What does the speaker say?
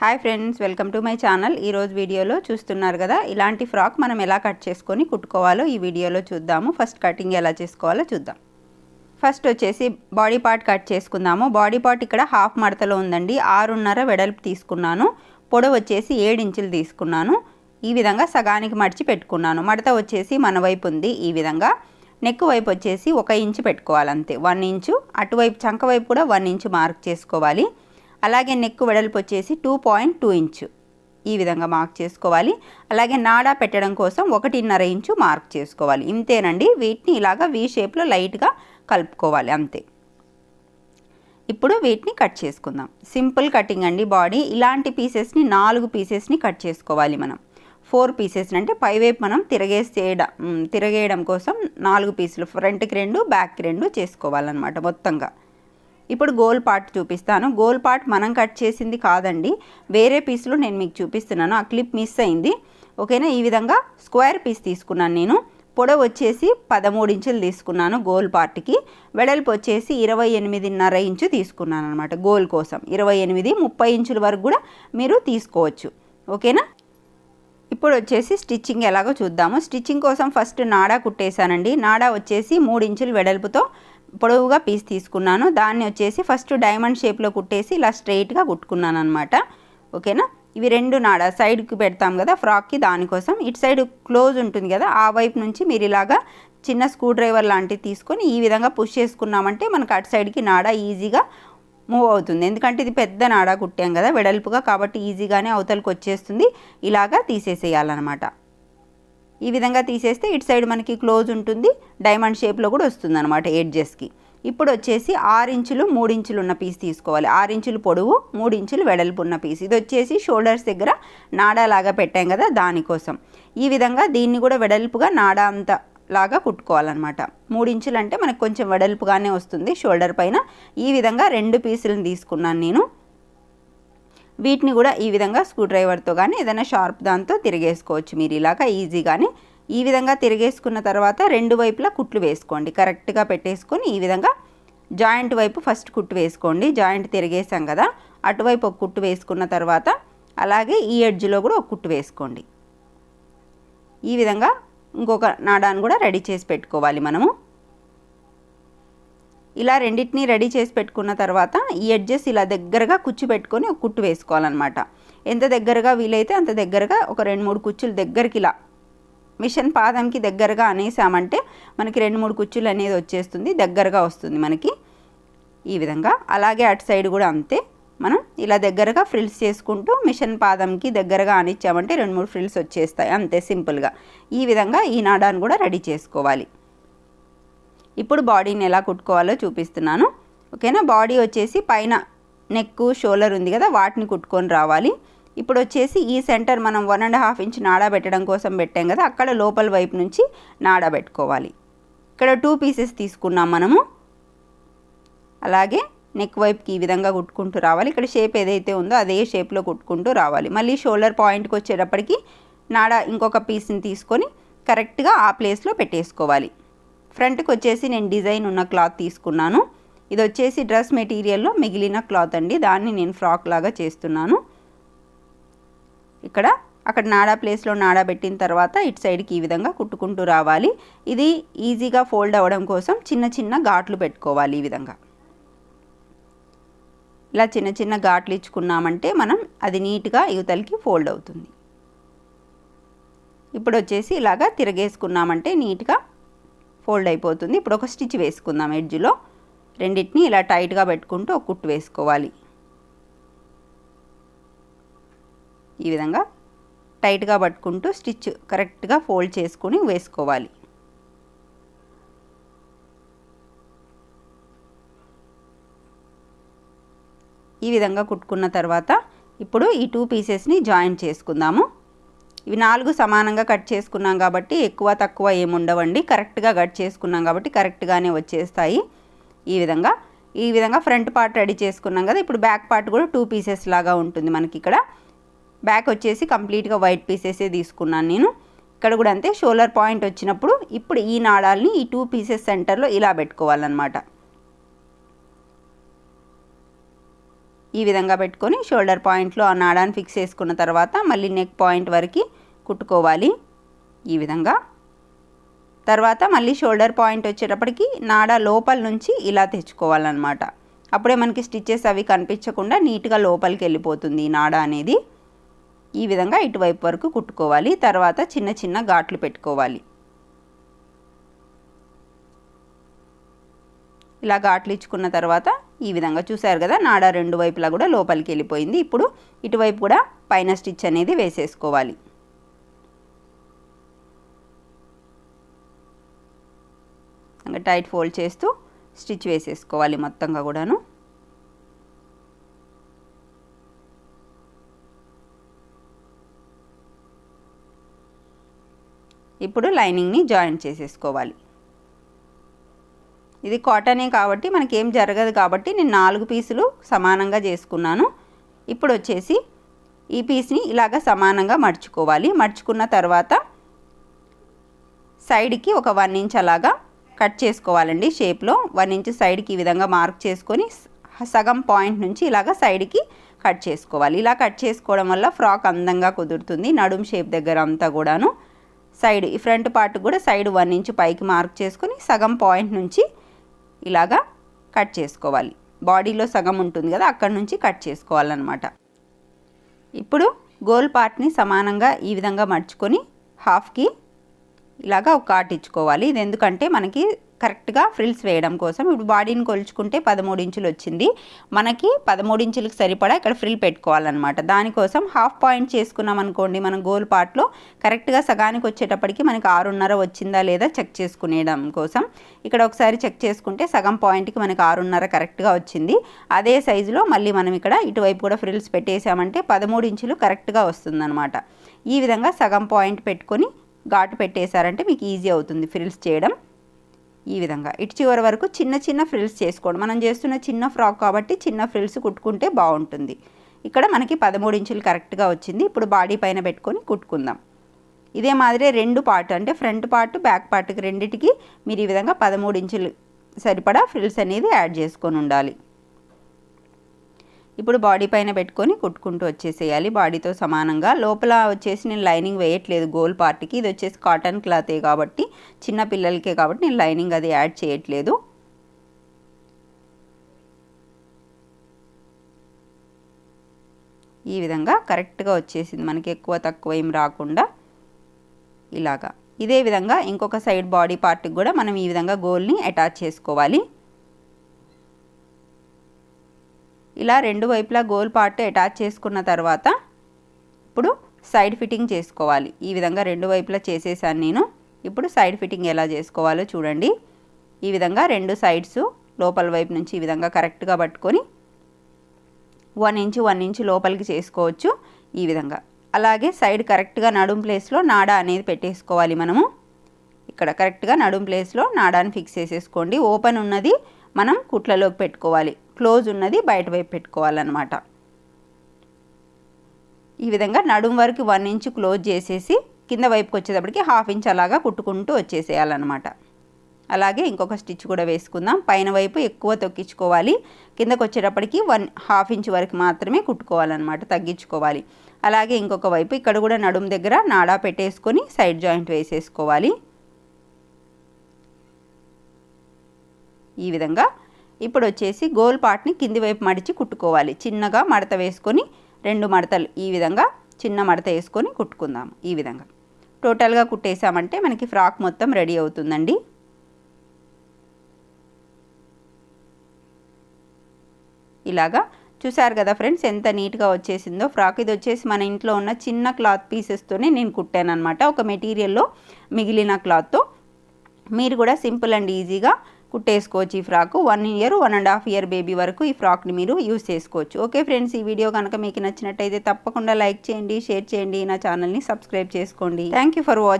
Hi friends welcome to my channel. ఈరోజు వీడియోలో చూస్తున్నారు కదా ఇలాంటి ఫ్రాక్ మనం ఎలా కట్ చేసుకొని కుట్టుకోవాలో ఈ వీడియోలో చూద్దాము. ఫస్ట్ కటింగ్ ఎలా చేసుకోవాలో చూద్దాం. ఫస్ట్ వచ్చేసి బాడీ పార్ట్ కట్ చేసుకుందాము. బాడీ పార్ట్ ఇక్కడ హాఫ్ మడతలో ఉందండి. ఆరున్నర వెడల్పు తీసుకున్నాను. పొడవు వచ్చేసి ఏడు ఇంచులు తీసుకున్నాను. ఈ విధంగా సగానికి మడిచి పెట్టుకున్నాను. మడత వచ్చేసి మన వైపు ఉంది ఈ విధంగా. నెక్ వైపు వచ్చేసి ఒక ఇంచు పెట్టుకోవాలి అంతే వన్ ఇంచు. అటువైపు చంక వైపు కూడా వన్ ఇంచు మార్క్ చేసుకోవాలి. అలాగే నెక్ వెడల్పు వచ్చేసి టూ పాయింట్ టూ ఇంచు. ఈ విధంగా మార్క్ చేసుకోవాలి. అలాగే నాడా పెట్టడం కోసం ఒకటిన్నర ఇంచు మార్క్ చేసుకోవాలి. ఇంతేనండి. వీటిని ఇలాగా వీ షేప్లో లైట్గా కలుపుకోవాలి. అంతే. ఇప్పుడు వీటిని కట్ చేసుకుందాం. సింపుల్ కటింగ్ అండి బాడీ ఇలాంటి పీసెస్ని నాలుగు పీసెస్ని కట్ చేసుకోవాలి మనం. ఫోర్ పీసెస్ అంటే పైవైపు మనం తిరగేసేయడం తిరగేయడం కోసం నాలుగు పీసులు ఫ్రంట్కి రెండు బ్యాక్కి రెండు చేసుకోవాలన్నమాట మొత్తంగా. ఇప్పుడు గోల్ పార్ట్ చూపిస్తాను. గోల్ పార్ట్ మనం కట్ చేసింది కాదండి. వేరే పీసులు నేను మీకు చూపిస్తున్నాను. ఆ క్లిప్ మిస్ అయింది. ఓకేనా? ఈ విధంగా స్క్వేర్ పీస్ తీసుకున్నాను నేను. పొడవు వచ్చేసి పదమూడు ఇంచులు తీసుకున్నాను గోల్ పార్ట్కి. వెడల్పు వచ్చేసి ఇరవై ఎనిమిదిన్నర ఇంచు తీసుకున్నాను అనమాట గోల్ కోసం. ఇరవై ఎనిమిది ముప్పై ఇంచుల వరకు కూడా మీరు తీసుకోవచ్చు. ఓకేనా? ఇప్పుడు వచ్చేసి స్టిచ్చింగ్ ఎలాగో చూద్దాము. స్టిచ్చింగ్ కోసం ఫస్ట్ నాడా కుట్టేశానండి. నాడా వచ్చేసి మూడు ఇంచులు వెడల్పుతో పొడవుగా పీస్ తీసుకున్నాను. దాన్ని వచ్చేసి ఫస్ట్ డైమండ్ షేప్లో కుట్టేసి ఇలా స్ట్రైట్గా కుట్టుకున్నాను అనమాట ఓకేనా ఇవి రెండు నాడ సైడ్కి పెడతాం కదా ఫ్రాక్కి దానికోసం. ఇటు సైడ్ క్లోజ్ ఉంటుంది కదా ఆ వైపు నుంచి మీరు ఇలాగా చిన్న స్క్రూ డ్రైవర్ లాంటివి తీసుకొని ఈ విధంగా పుష్ చేసుకున్నామంటే మనకు అటు సైడ్కి నాడ ఈజీగా మూవ్ అవుతుంది. ఎందుకంటే ఇది పెద్ద నాడ కుట్టాం కదా వెడల్పుగా కాబట్టి ఈజీగానే అవతలకు వచ్చేస్తుంది ఇలాగా తీసేసేయాలన్నమాట. ఈ విధంగా తీసేస్తే ఇటు సైడ్ మనకి క్లోజ్ ఉంటుంది. డైమండ్ షేప్లో కూడా వస్తుంది అనమాట ఎడ్జెస్కి. ఇప్పుడు వచ్చేసి ఆరు ఇంచులు మూడు ఇంచులు ఉన్న పీస్ తీసుకోవాలి. ఆరు ఇంచులు పొడవు మూడు ఇంచులు వెడల్పు ఉన్న పీస్. ఇది వచ్చేసి షోల్డర్స్ దగ్గర నాడా లాగా పెట్టాం కదా దానికోసం. ఈ విధంగా దీన్ని కూడా వెడల్పుగా నాడా అంత లాగా కుట్టుకోవాలన్నమాట. మూడు ఇంచులు అంటే మనకు కొంచెం వెడల్పుగానే వస్తుంది షోల్డర్ పైన. ఈ విధంగా రెండు పీసులను తీసుకున్నాను నేను. వీటిని కూడా ఈ విధంగా స్క్రూ డ్రైవర్తో కానీ ఏదైనా షార్ప్ దాంతో తిరిగేసుకోవచ్చు మీరు. ఇలాగా ఈజీగానే ఈ విధంగా తిరిగేసుకున్న తర్వాత రెండు వైపులా కుట్లు వేసుకోండి. కరెక్ట్గా పెట్టేసుకొని ఈ విధంగా జాయింట్ వైపు ఫస్ట్ కుట్టు వేసుకోండి. జాయింట్ తిరిగేసాం కదా అటువైపు ఒక కుట్టు వేసుకున్న తర్వాత అలాగే ఈ ఎడ్జ్లో కూడా ఒక కుట్టు వేసుకోండి. ఈ విధంగా ఇంకొక నాడాన్ని కూడా రెడీ చేసి పెట్టుకోవాలి మనము. ఇలా రెండింటిని రెడీ చేసి పెట్టుకున్న తర్వాత ఈ ఎడ్జెస్ ఇలా దగ్గరగా కుచ్చు పెట్టుకొని ఒక కుట్టు వేసుకోవాలన్నమాట. ఎంత దగ్గరగా వీలైతే అంత దగ్గరగా ఒక రెండు మూడు కుచ్చులు దగ్గరికి ఇలా మిషన్ పాదంకి దగ్గరగా అనేసామంటే మనకి రెండు మూడు కుచ్చులు అనేది వచ్చేస్తుంది దగ్గరగా వస్తుంది మనకి ఈ విధంగా. అలాగే అటు సైడ్ కూడా అంతే. మనం ఇలా దగ్గరగా ఫ్రిల్స్ చేసుకుంటూ మిషన్ పాదంకి దగ్గరగా అనిచ్చామంటే రెండు మూడు ఫ్రిల్స్ వచ్చేస్తాయి అంతే సింపుల్గా. ఈ విధంగా ఈ నాడాన్ని కూడా రెడీ చేసుకోవాలి. ఇప్పుడు బాడీని ఎలా కుట్టుకోవాలో చూపిస్తున్నాను. ఓకేనా? బాడీ వచ్చేసి పైన నెక్ షోల్డర్ ఉంది కదా వాటిని కుట్టుకొని రావాలి. ఇప్పుడు వచ్చేసి ఈ సెంటర్ మనం వన్ అండ్ హాఫ్ ఇంచ్ నాడా పెట్టడం కోసం పెట్టాం కదా అక్కడ లోపల వైపు నుంచి నాడా పెట్టుకోవాలి. ఇక్కడ టూ పీసెస్ తీసుకున్నాం మనము. అలాగే నెక్ వైపుకి ఈ విధంగా కుట్టుకుంటూ రావాలి. ఇక్కడ షేప్ ఏదైతే ఉందో అదే షేప్లో కుట్టుకుంటూ రావాలి. మళ్ళీ షోల్డర్ పాయింట్కి వచ్చేటప్పటికి నాడా ఇంకొక పీస్ని తీసుకొని కరెక్ట్గా ఆ ప్లేస్లో పెట్టేసుకోవాలి. ఫ్రంట్కి వచ్చేసి నేను డిజైన్ ఉన్న క్లాత్ తీసుకున్నాను. ఇది వచ్చేసి డ్రెస్ మెటీరియల్లో మిగిలిన క్లాత్ అండి. దాన్ని నేను ఫ్రాక్ లాగా చేస్తున్నాను. ఇక్కడ అక్కడ నాడా ప్లేస్లో నాడా పెట్టిన తర్వాత ఇటు సైడ్కి ఈ విధంగా కుట్టుకుంటూ రావాలి. ఇది ఈజీగా ఫోల్డ్ అవ్వడం కోసం చిన్న చిన్న ఘాట్లు పెట్టుకోవాలి ఈ విధంగా. ఇలా చిన్న చిన్న ఘాట్లు ఇచ్చుకున్నామంటే మనం అది నీట్గా యువతలకి ఫోల్డ్ అవుతుంది. ఇప్పుడు వచ్చేసి ఇలాగా తిరగేసుకున్నామంటే నీట్గా ఫోల్డ్ అయిపోతుంది. ఇప్పుడు ఒక స్టిచ్ వేసుకుందాం ఎడ్జ్లో. రెండింటిని ఇలా టైట్గా పెట్టుకుంటూ ఒక కుట్టు వేసుకోవాలి. ఈ విధంగా టైట్గా పట్టుకుంటూ స్టిచ్ కరెక్ట్గా ఫోల్డ్ చేసుకుని వేసుకోవాలి. ఈ విధంగా కుట్టుకున్న తర్వాత ఇప్పుడు ఈ టూ పీసెస్ని జాయిన్ చేసుకుందాము. ఇవి నాలుగు సమానంగా కట్ చేసుకున్నాం కాబట్టి ఎక్కువ తక్కువ ఏముండవండి కరెక్ట్గా కట్ చేసుకున్నాం కాబట్టి కరెక్ట్గానే వచ్చేస్తాయి. ఈ విధంగా ఈ విధంగా ఫ్రంట్ పార్ట్ రెడీ చేసుకున్నాం కదా ఇప్పుడు బ్యాక్ పార్ట్ కూడా టూ పీసెస్ లాగా ఉంటుంది మనకి ఇక్కడ. బ్యాక్ వచ్చేసి కంప్లీట్గా వైట్ పీసెసే తీసుకున్నాను నేను. ఇక్కడ కూడా అంతే షోల్డర్ పాయింట్ వచ్చినప్పుడు ఇప్పుడు ఈ నాడాల్ని ఈ టూ పీసెస్ సెంటర్లో ఇలా పెట్టుకోవాలన్నమాట. ఈ విధంగా పెట్టుకొని షోల్డర్ పాయింట్లో ఆ నాడాన్ని ఫిక్స్ చేసుకున్న తర్వాత మళ్ళీ నెక్ పాయింట్ వరకు కుట్టుకోవాలి ఈ విధంగా. తర్వాత మళ్ళీ షోల్డర్ పాయింట్ వచ్చేటప్పటికి నాడ లోపల నుంచి ఇలా తెచ్చుకోవాలన్నమాట. అప్పుడే మనకి స్టిచ్చెస్ అవి కనిపించకుండా నీట్గా లోపలికి వెళ్ళిపోతుంది ఈ నాడ అనేది. ఈ విధంగా ఇటువైపు వరకు కుట్టుకోవాలి. తర్వాత చిన్న చిన్న ఘాట్లు పెట్టుకోవాలి. ఇలా ఘాట్లు ఇచ్చుకున్న తర్వాత ఈ విధంగా చూసారు కదా నాడ రెండు వైపులా కూడా లోపలికి వెళ్ళిపోయింది. ఇప్పుడు ఇటువైపు కూడా పైన స్టిచ్ అనేది వేసేసుకోవాలి. ఇంకా టైట్ ఫోల్డ్ చేస్తూ స్టిచ్ వేసేసుకోవాలి మొత్తంగా కూడాను. ఇప్పుడు లైనింగ్ని జాయింట్ చేసేసుకోవాలి. ఇది కాటనే కాబట్టి మనకేం జరగదు కాబట్టి నేను నాలుగు పీసులు సమానంగా చేసుకున్నాను. ఇప్పుడు వచ్చేసి ఈ పీస్ని ఇలాగ సమానంగా మడుచుకోవాలి. మడుచుకున్న తర్వాత సైడ్కి ఒక వన్ ఇంచ్ అలాగా కట్ చేసుకోవాలండి షేప్లో. వన్ ఇంచ్ సైడ్కి ఈ విధంగా మార్క్ చేసుకొని సగం పాయింట్ నుంచి ఇలాగ సైడ్కి కట్ చేసుకోవాలి. ఇలా కట్ చేసుకోవడం వల్ల ఫ్రాక్ అందంగా కుదురుతుంది. నడుం షేప్ దగ్గర అంతా కూడాను. సైడ్ ఈ ఫ్రంట్ పార్ట్ కూడా సైడ్ వన్ ఇంచ్ పైకి మార్క్ చేసుకొని సగం పాయింట్ నుంచి ఇలాగా కట్ చేసుకోవాలి. బాడీలో సగం ఉంటుంది కదా అక్కడ నుంచి కట్ చేసుకోవాలన్నమాట. ఇప్పుడు గోల్ పార్ట్ని సమానంగా ఈ విధంగా మడుచుకొని హాఫ్కి ఇలాగా ఒక కాట్ ఇచ్చుకోవాలి. ఇది ఎందుకంటే మనకి కరెక్ట్గా ఫ్రిల్స్ వేయడం కోసం ఇప్పుడు బాడీని కొలుచుకుంటే పదమూడు ఇంచులు వచ్చింది. మనకి పదమూడు ఇంచులకు సరిపడా ఇక్కడ ఫ్రిల్ పెట్టుకోవాలన్నమాట. దానికోసం హాఫ్ పాయింట్ చేసుకున్నాం అనుకోండి మనం గోల్ పార్ట్లో కరెక్ట్గా సగానికి వచ్చేటప్పటికి మనకి ఆరున్నర వచ్చిందా లేదా చెక్ చేసుకునేయడం కోసం. ఇక్కడ ఒకసారి చెక్ చేసుకుంటే సగం పాయింట్కి మనకి ఆరున్నర కరెక్ట్గా వచ్చింది. అదే సైజులో మళ్ళీ మనం ఇక్కడ ఇటువైపు కూడా ఫ్రిల్స్ పెట్టేసామంటే పదమూడు ఇంచులు కరెక్ట్గా వస్తుందన్నమాట. ఈ విధంగా సగం పాయింట్ పెట్టుకొని ఘాటు పెట్టేశారంటే మీకు ఈజీ అవుతుంది ఫ్రిల్స్ చేయడం. ఈ విధంగా ఇటు చివరి వరకు చిన్న చిన్న ఫ్రిల్స్ చేసుకోండి మనం చేస్తున్న చిన్న ఫ్రాక్ కాబట్టి చిన్న ఫ్రిల్స్ కుట్టుకుంటే బాగుంటుంది. ఇక్కడ మనకి పదమూడు ఇంచులు కరెక్ట్గా వచ్చింది. ఇప్పుడు బాడీ పైన పెట్టుకొని కుట్టుకుందాం. ఇదే మాదిరి రెండు పార్ట్ అంటే ఫ్రంట్ పార్ట్ బ్యాక్ పార్ట్కి రెండింటికి మీరు ఈ విధంగా పదమూడు ఇంచులు సరిపడా ఫ్రిల్స్ అనేది యాడ్ చేసుకొని ఉండాలి. ఇప్పుడు బాడీ పైన పెట్టుకొని కుట్టుకుంటూ వచ్చేసేయాలి. బాడీతో సమానంగా లోపల వచ్చేసి నేను లైనింగ్ వేయట్లేదు. గోల్ పార్ట్కి ఇది వచ్చేసి కాటన్ క్లాతే కాబట్టి చిన్న పిల్లలకే కాబట్టి నేను లైనింగ్ అది యాడ్ చేయట్లేదు. ఈ విధంగా కరెక్ట్గా వచ్చేసింది. మనకి ఎక్కువ తక్కువ ఏం రాకుండా ఇలాగా. ఇదే విధంగా ఇంకొక సైడ్ బాడీ పార్ట్కి కూడా మనం ఈ విధంగా గోల్ని అటాచ్ చేసుకోవాలి. ఇలా రెండు వైపులా గోల్ పార్ట్ అటాచ్ చేసుకున్న తర్వాత ఇప్పుడు సైడ్ ఫిట్టింగ్ చేసుకోవాలి. ఈ విధంగా రెండు వైపులా చేసేసాను నేను. ఇప్పుడు సైడ్ ఫిట్టింగ్ ఎలా చేసుకోవాలో చూడండి. ఈ విధంగా రెండు సైడ్స్ లోపల వైపు నుంచి ఈ విధంగా కరెక్ట్గా పట్టుకొని వన్ ఇంచు వన్ ఇంచు లోపలికి చేసుకోవచ్చు ఈ విధంగా. అలాగే సైడ్ కరెక్ట్గా నడుం ప్లేస్లో నాడా అనేది పెట్టేసుకోవాలి మనము. ఇక్కడ కరెక్ట్గా నడుం ప్లేస్లో నాడాని ఫిక్స్ చేసేసుకోండి. ఓపెన్ ఉన్నది మనం కుట్లలోకి పెట్టుకోవాలి. క్లోజ్ ఉన్నది బయట వైపు పెట్టుకోవాలన్నమాట. ఈ విధంగా నడుం వరకు వన్ ఇంచ్ క్లోజ్ చేసేసి కింద వైపుకి వచ్చేటప్పటికి హాఫ్ ఇంచ్ అలాగా కుట్టుకుంటూ వచ్చేసేయాలన్నమాట. అలాగే ఇంకొక స్టిచ్ కూడా వేసుకుందాం. పైన వైపు ఎక్కువ తొక్కించుకోవాలి. కిందకు వచ్చేటప్పటికి వన్ హాఫ్ ఇంచ్ వరకు మాత్రమే కుట్టుకోవాలన్నమాట తగ్గించుకోవాలి. అలాగే ఇంకొక వైపు ఇక్కడ కూడా నడుం దగ్గర నాడా పెట్టేసుకొని సైడ్ జాయింట్ వేసేసుకోవాలి. ఈ విధంగా ఇప్పుడు వచ్చేసి గోల్ పార్ట్ని కింది వైపు మడిచి కుట్టుకోవాలి. చిన్నగా మడత వేసుకొని రెండు మడతలు ఈ విధంగా చిన్న మడత వేసుకొని కుట్టుకుందాం ఈ విధంగా. టోటల్గా కుట్టేసామంటే మనకి ఫ్రాక్ మొత్తం రెడీ అవుతుందండి. ఇలాగా చూసారు కదా ఫ్రెండ్స్ ఎంత నీట్గా వచ్చేసిందో. ఫ్రాక్ ఇది వచ్చేసి మన ఇంట్లో ఉన్న చిన్న క్లాత్ పీసెస్తోనే నేను కుట్టాను అనమాట ఒక మెటీరియల్లో మిగిలిన క్లాత్తో. మీరు కూడా సింపుల్ అండ్ ఈజీగా కుట్టేసుకోవచ్చు ఈ frock. One year one and half year baby వరకు ఈ ఫ్రాక్ని మీరు యూస్ చేసుకోవచ్చు. ఓకే ఫ్రెండ్స్ ఈ వీడియో కనుక మీకు నచ్చినట్టయితే తప్పకుండా లైక్ చేయండి షేర్ చేయండి నా ఛానల్ని సబ్స్క్రైబ్ చేసుకోండి. Thank you for watching